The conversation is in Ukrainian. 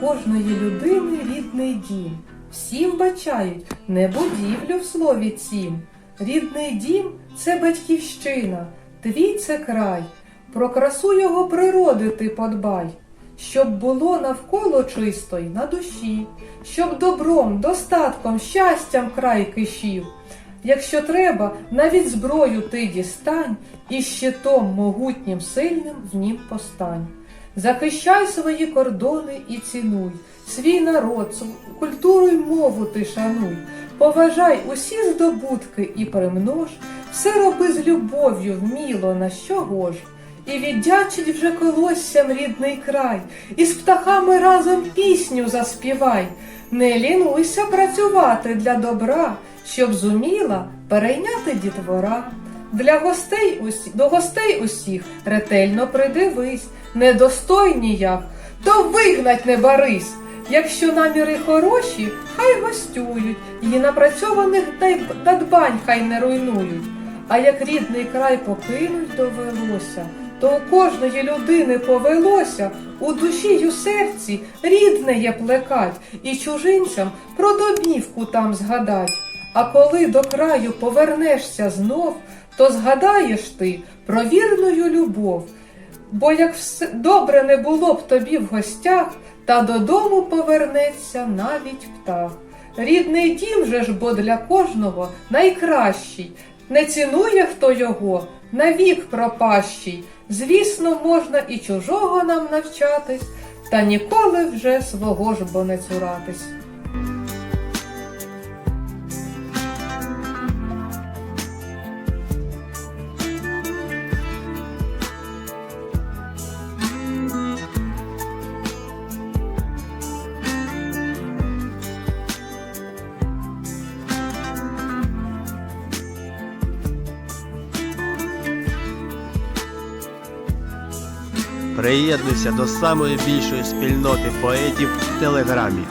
кожної людини рідний дім. Всі вбачають не будівлю в слові цім. Рідний дім це батьківщина, твій це край. Про красу його природи ти подбай, щоб було навколо чисто й на душі, щоб добром, достатком, щастям край кишів. Якщо треба, навіть зброю ти дістань, і щитом могутнім сильним в нім постань. Захищай свої кордони і цінуй, свій народ, культуру й мову ти шануй, поважай усі здобутки і примнож, все роби з любов'ю вміло на що ж. І віддячить вже колоссям рідний край, і з птахами разом пісню заспівай. Не лінуйся працювати для добра, щоб зуміла перейняти дітвора. Для гостей усі, до гостей усіх ретельно придивись, недостойні як, то вигнать не барись. Якщо наміри хороші, хай гостюють, і напрацьованих дай- надбань хай не руйнують. А як рідний край покинуть довелося, то у кожної людини повелося у душі й у серці рідне є плекать, і чужинцям про домівку там згадать. А коли до краю повернешся знов, то згадаєш ти про вірною любов. Бо як все добре не було б тобі в гостях, та додому повернеться навіть птах. Рідний дім же ж бо для кожного найкращий, не цінує хто його, навік пропащий. Звісно, можна і чужого нам навчатись, та ніколи вже свого ж бо не цуратись. Приєднуйся до самої більшої спільноти поетів в Телеграмі.